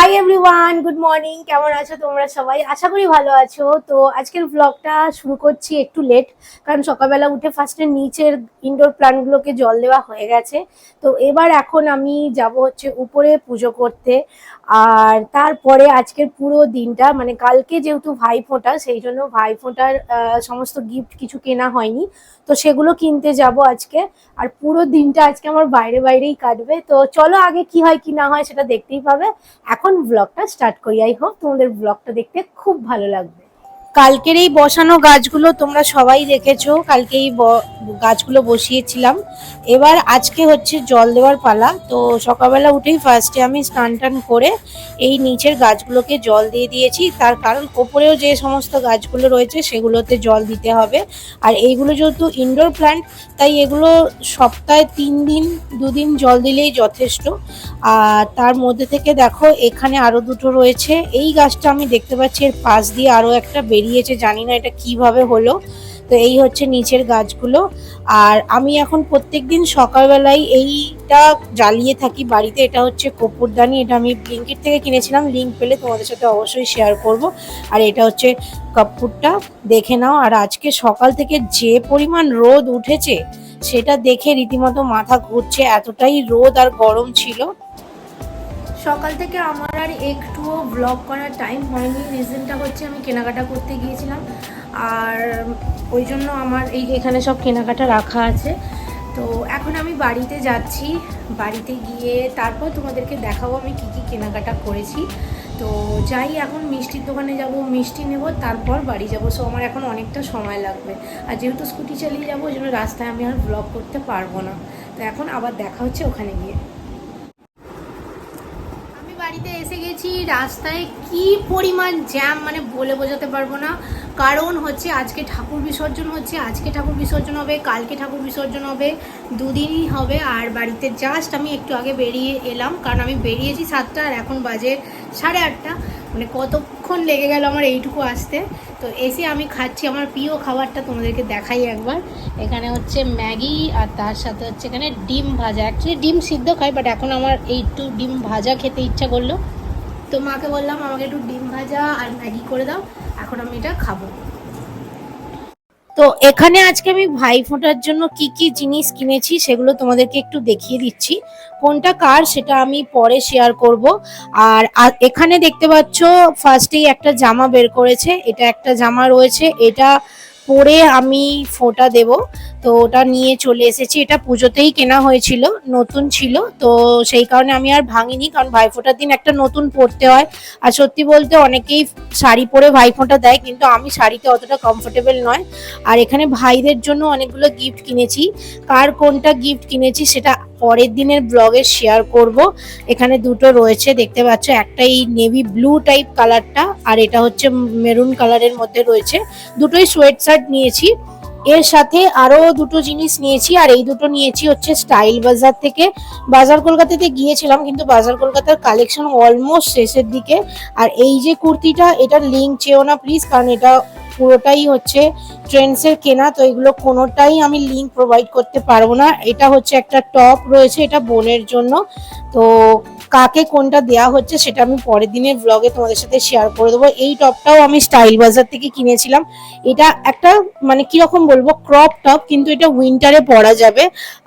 Hi everyone good morning কেমন আছো তোমরা সবাই? আশা করি ভালো আছো। তো আজকের ব্লগটা শুরু করছি একটু লেট কারণ সকালবেলা উঠে ফার্স্টে নিচের ইনডোর প্ল্যান্টগুলোকে জল দেওয়া হয়ে গেছে। তো এবার এখন আমি যাব হচ্ছে উপরে পুজো করতে। আর তারপরে আজকের পুরো দিনটা মানে কালকে যেহেতু ভাইফোঁটা, সেই জন্য ভাইফোঁটার সমস্ত গিফট কিছু কেনা হয়নি। তো সেগুলো কিনতে যাব আজকে। আর পুরো দিনটা আজকে আমার বাইরে বাইরেই কাটবে। তো চলো আগে কি হয়, কি না হয় সেটা দেখতেই পাবে। এখন ব্লগটা স্টার্ট করি। আই হোক তোমাদের ব্লগটা দেখতে খুব ভালো লাগবে। কালকের এই বসানো গাছগুলো তোমরা সবাই দেখেছ, কালকে এই ব- গাছগুলো বসিয়েছিলাম। এবার আজকে হচ্ছে জল দেওয়ার পালা, তো সকালবেলা উঠেই ফার্স্টে আমি স্নান টান করে এই নিচের গাছগুলোকে জল দিয়ে দিয়েছি। তার কারণ ওপরেও যে সমস্ত গাছগুলো রয়েছে সেগুলোতে জল দিতে হবে। আর এইগুলো যেহেতু ইনডোর প্ল্যান্ট তাই এগুলো সপ্তাহে তিন দিন, দুদিন জল দিলেই যথেষ্ট। আর তার মধ্যে থেকে দেখো, এখানে আরও দুটো রয়েছে। এই গাছটা আমি দেখতে পাচ্ছি, এর পাশ দিয়ে আরও একটা বেরিয়েছে, জানি না এটা কীভাবে হলো। তো এই হচ্ছে নিচের গাছগুলো। আর আমি এখন প্রত্যেকদিন সকালবেলায় এইটা জ্বালিয়ে থাকি বাড়িতে, এটা হচ্ছে কপুরদানি, এটা আমি ব্লিঙ্কিট থেকে কিনেছিলাম, লিঙ্ক পেলে তোমাদের সাথে অবশ্যই শেয়ার করব। আর এটা হচ্ছে কাপুরটা, দেখে নাও। আর আজকে সকাল থেকে যে পরিমাণ রোদ উঠেছে, সেটা দেখে রীতিমতো মাথা ঘুরছে, এতটাই রোদ আর গরম ছিল। সকাল থেকে আমার আর একটুও ব্লগ করার টাইম হয়নি। রিজনটা হচ্ছে আমি কেনাকাটা করতে গিয়েছিলাম। আর ওই জন্য আমার এই এখানে সব কেনাকাটা রাখা আছে। তো এখন আমি বাড়িতে যাচ্ছি। বাড়িতে গিয়ে তারপর তোমাদেরকে দেখাবো আমি কি কি কেনাকাটা করেছি। তো যাই, এখন মিষ্টির দোকানে যাব, মিষ্টি নেব, তারপর বাড়ি যাব। সো আমার এখন অনেকটা সময় লাগবে। আর যেহেতু স্কুটি চালিয়ে যাব, ওই জন্য রাস্তায় আমি আর ব্লগ করতে পারব না। তো এখন আবার দেখা হচ্ছে ওখানে গিয়ে। বাড়িতে এসে গেছি, রাস্তায় কি পরিমাণ জ্যাম মানে বলে বোঝাতে পারব না। কারণ হচ্ছে আজকে ঠাকুর বিসর্জন হচ্ছে, আজকে ঠাকুর বিসর্জন হবে, কালকে ঠাকুর বিসর্জন হবে, দুদিনই হবে। আর বাড়িতে জাস্ট আমি একটু আগে বেরিয়ে এলাম, কারণ আমি বেরিয়েছি সাতটা আর এখন বাজে সাড়ে আটটা। মানে কতক্ষণ লেগে গেল আমার এইটুকু আসতে। তো এসে আমি খাচ্ছি। আমার প্রিয় খাবারটা তোমাদেরকে দেখাই একবার। এখানে হচ্ছে ম্যাগি আর তার সাথে হচ্ছে এখানে ডিম ভাজা। অ্যাকচুয়ালি ডিম সিদ্ধ খাই বাট এখন আমার একটু ডিম ভাজা খেতে ইচ্ছা করল। তো মাকে বললাম, আমাকে একটু ডিম ভাজা আর ম্যাগি করে দাও। এখন আমি এটা খাব। তো এখানে আজকে আমি ভাই ফোঁটার জন্য কি কি জিনিস কিনেছি সেগুলো তোমাদেরকে একটু দেখিয়ে দিচ্ছি। কোনটা কার সেটা আমি পরে শেয়ার করব। আর এখানে দেখতে পাচ্ছ ফার্স্টেই একটা জামা বের করেছে, এটা একটা জামা রয়েছে, এটা পরে আমি ফোঁটা দেব। তো ওটা নিয়ে চলে এসেছি। এটা পুজোতেই কেনা হয়েছিল, নতুন ছিল। তো সেই কারণে আমি আর ভাঙিনি, কারণ ভাইফোঁটার দিন একটা নতুন পরতে হয়। আর সত্যি বলতে অনেকেই শাড়ি পরে ভাইফোঁটা দেয়, কিন্তু আমি শাড়িতে অতটা কমফোর্টেবল নয়। আর এখানে ভাইদের জন্য অনেকগুলো গিফট কিনেছি। কার কোনটা গিফট কিনেছি সেটা পরের দিনের ব্লগে শেয়ার করব। এখানে দুটো রয়েছে, দেখতে পাচ্ছ, একটা এই নেভি ব্লু টাইপ কালারটা আর এটা হচ্ছে মেরুন কালারের মধ্যে রয়েছে। দুটোই সোয়েট শার্ট নিয়েছি। এর সাথে আরও দুটো জিনিস নিয়েছি, আর এই দুটো নিয়েছি হচ্ছে স্টাইল বাজার থেকে। বাজার কলকাতাতে গিয়েছিলাম, কিন্তু বাজার কলকাতার কালেকশন অলমোস্ট শেষের দিকে। আর এই যে কুর্তিটা, এটার লিঙ্ক চেও না প্লিজ কারণ এটা পুরোটাই হচ্ছে ট্রেন্ডসের কেনা, তো এগুলো কোনোটাই আমি লিঙ্ক প্রোভাইড করতে পারব না। এটা হচ্ছে একটা টপ রয়েছে, এটা বোনের জন্য। তো কাকে কোনটা দেয়া হচ্ছে সেটা আমি পরের দিনের ব্লগে তোমাদের সাথে শেয়ার করে দেবো। এই টপটাও আমি স্টাইল বাজার থেকে কিনেছিলাম। এটা একটা মানে কীরকম বলব ক্রপ টপ কিন্তু এটা উইন্টারে পরা যাবে।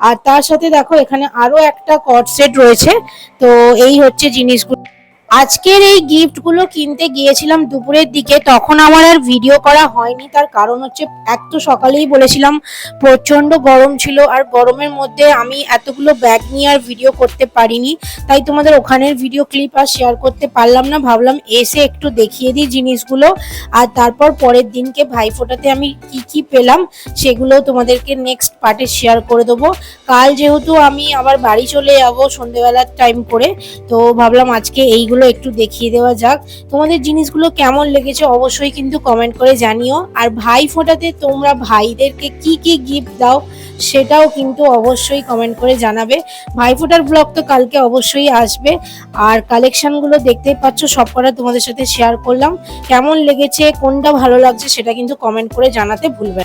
আর তার সাথে দেখো, এখানে আরও একটা কট সেট রয়েছে। তো এই হচ্ছে জিনিসগুলো। আজকের এই গিফটগুলো কিনতে গিয়েছিলাম দুপুরের দিকে, তখন আমার আর ভিডিও করা হয়নি। তার কারণ হচ্ছে, এক তো সকালেই বলেছিলাম প্রচণ্ড গরম ছিল, আর গরমের মধ্যে আমি এতগুলো ব্যাগ নিয়ে আর ভিডিও করতে পারিনি। তাই তোমাদের ওখানের ভিডিও ক্লিপ আর শেয়ার করতে পারলাম না। ভাবলাম, এসে একটু দেখিয়ে দিই জিনিসগুলো। আর তারপর পরের দিনকে ভাইফোঁটাতে আমি কি কি পেলাম, সেগুলো তোমাদেরকে নেক্সট পার্টে শেয়ার করে দেবো। কাল যেহেতু আমি আবার বাড়ি চলে যাব সন্ধেবেলার টাইম করে, তো ভাবলাম আজকে এইগুলো একটু দেখিয়ে দেওয়া যাক। তোমাদের জিনিসগুলো কেমন লেগেছে অবশ্যই কিন্তু কমেন্ট করে জানিও। আর ভাই ফোটাতে তোমরা ভাইদেরকে কি কি গিফট দাও সেটাও কিন্তু অবশ্যই কমেন্ট করে জানাবে। ভাইফোঁটার ব্লগ তো কালকে অবশ্যই আসবে। আর কালেকশনগুলো দেখতেই পাচ্ছ, সব কটা তোমাদের সাথে শেয়ার করলাম। কেমন লেগেছে, কোনটা ভালো লাগছে সেটা কিন্তু কমেন্ট করে জানাতে ভুলবে।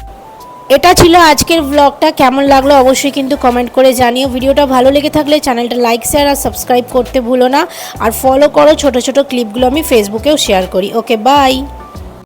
এটা ছিল আজকের ব্লগটা কেমন লাগল অবশ্যই কিন্তু কমেন্ট করে জানিও। ভিডিওটা ভালো লেগে থাকলে চ্যানেলটা লাইক শেয়ার আর সাবস্ক্রাইব করতে ভুলো না। আর ফলো করো ছোট ছোট ক্লিপগুলো আমি ফেসবুকেও শেয়ার করি। Okay bye